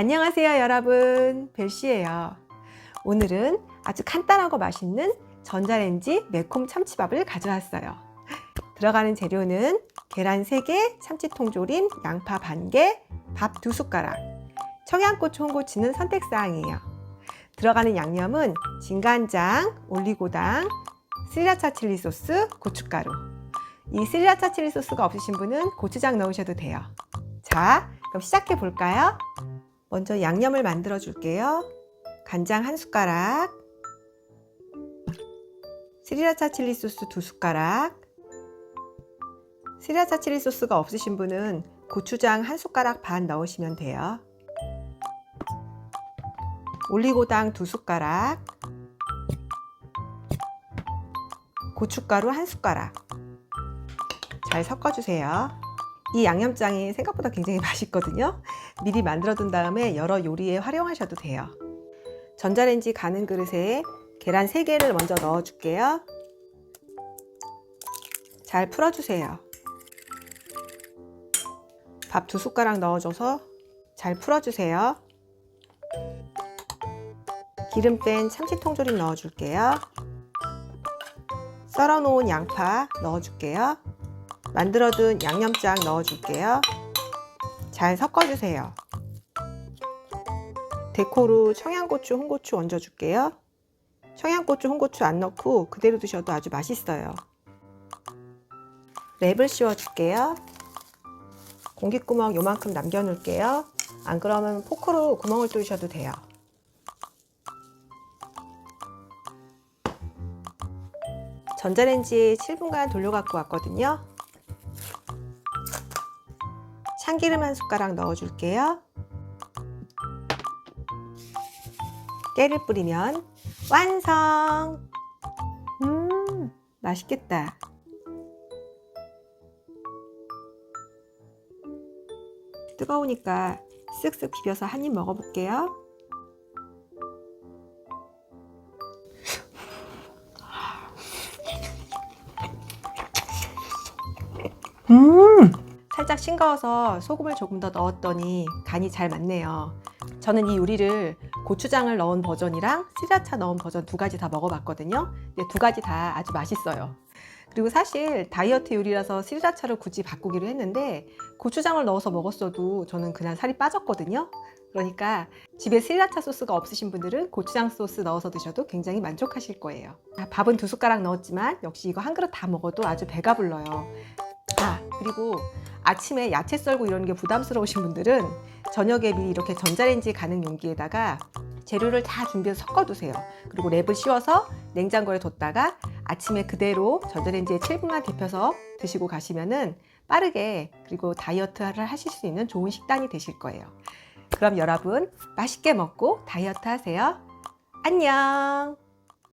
안녕하세요, 여러분. 벨씨예요. 오늘은 아주 간단하고 맛있는 전자레인지 매콤 참치밥을 가져왔어요. 들어가는 재료는 계란 3개, 참치통 조림, 양파 반개, 밥 2숟가락, 청양고추, 홍고추는 선택사항이에요. 들어가는 양념은 진간장, 올리고당, 스리라차 칠리 소스, 고춧가루. 이 스리라차 칠리 소스가 없으신 분은 고추장 넣으셔도 돼요. 자, 그럼 시작해 볼까요? 먼저 양념을 만들어 줄게요. 간장 한 숟가락, 스리라차 칠리 소스 두 숟가락, 스리라차 칠리 소스가 없으신 분은 고추장 한 숟가락 반 넣으시면 돼요. 올리고당 두 숟가락, 고춧가루 한 숟가락. 잘 섞어주세요. 이 양념장이 생각보다 굉장히 맛있거든요. 미리 만들어둔 다음에 여러 요리에 활용하셔도 돼요. 전자레인지 가는 그릇에 계란 3개를 먼저 넣어줄게요. 잘 풀어주세요. 밥 두 숟가락 넣어줘서 잘 풀어주세요. 기름 뺀 참치 통조림 넣어줄게요. 썰어놓은 양파 넣어줄게요. 만들어둔 양념장 넣어줄게요. 잘 섞어주세요. 데코로 청양고추, 홍고추 얹어줄게요. 청양고추, 홍고추 안 넣고 그대로 드셔도 아주 맛있어요. 랩을 씌워줄게요. 공기구멍 요만큼 남겨놓을게요. 안 그러면 포크로 구멍을 뚫으셔도 돼요. 전자레인지에 7분간 돌려갖고 왔거든요. 참기름 한 숟가락 넣어줄게요. 깨를 뿌리면 완성! 음, 맛있겠다. 뜨거우니까 쓱쓱 비벼서 한 입 먹어볼게요. 음! 살짝 싱거워서 소금을 조금 더 넣었더니 간이 잘 맞네요. 저는 이 요리를 고추장을 넣은 버전이랑 스리라차 넣은 버전 두 가지 다 먹어봤거든요. 근데 두 가지 다 아주 맛있어요. 그리고 사실 다이어트 요리라서 스리라차를 굳이 바꾸기로 했는데 고추장을 넣어서 먹었어도 저는 그냥 살이 빠졌거든요. 그러니까 집에 스리라차 소스가 없으신 분들은 고추장 소스 넣어서 드셔도 굉장히 만족하실 거예요. 아, 밥은 두 숟가락 넣었지만 역시 이거 한 그릇 다 먹어도 아주 배가 불러요. 아, 그리고 아침에 야채 썰고 이러는 게 부담스러우신 분들은 저녁에 미리 이렇게 전자레인지 가는 용기에다가 재료를 다 준비해서 섞어두세요. 그리고 랩을 씌워서 냉장고에 뒀다가 아침에 그대로 전자레인지에 7분간 데펴서 드시고 가시면은 빠르게 그리고 다이어트를 하실 수 있는 좋은 식단이 되실 거예요. 그럼 여러분 맛있게 먹고 다이어트 하세요. 안녕!